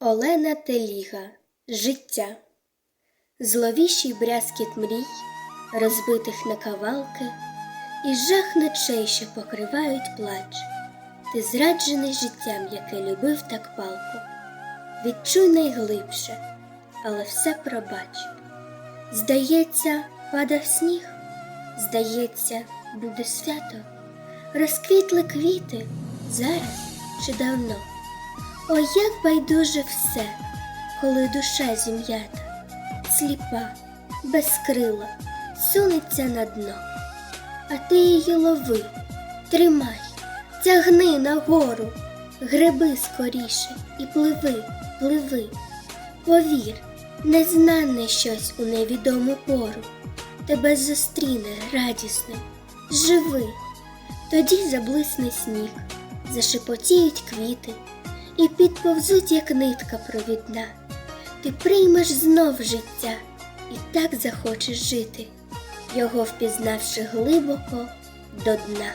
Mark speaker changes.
Speaker 1: Олена Теліга Життя Зловіщий брязкіт мрій, розбитих на кавалки, і жах ночей, що покривають плач. Ти зраджений життям, яке любив так палко. Відчуй найглибше, але все пробач. Здається, падав сніг, здається, буде свято. Розквітли квіти зараз чи давно. О, як байдуже все, коли душа зім'ята, сліпа, безкрила, сунеться на дно. А ти її лови, тримай, тягни нагору, греби скоріше і пливи, пливи. Повір, незнане щось у невідому пору, тебе зустріне радісним, живи. Тоді заблисне сніг, зашепотіють квіти і підповзуть, як нитка провідна. Ти приймеш знов життя і так захочеш жити, його впізнавши глибоко до дна.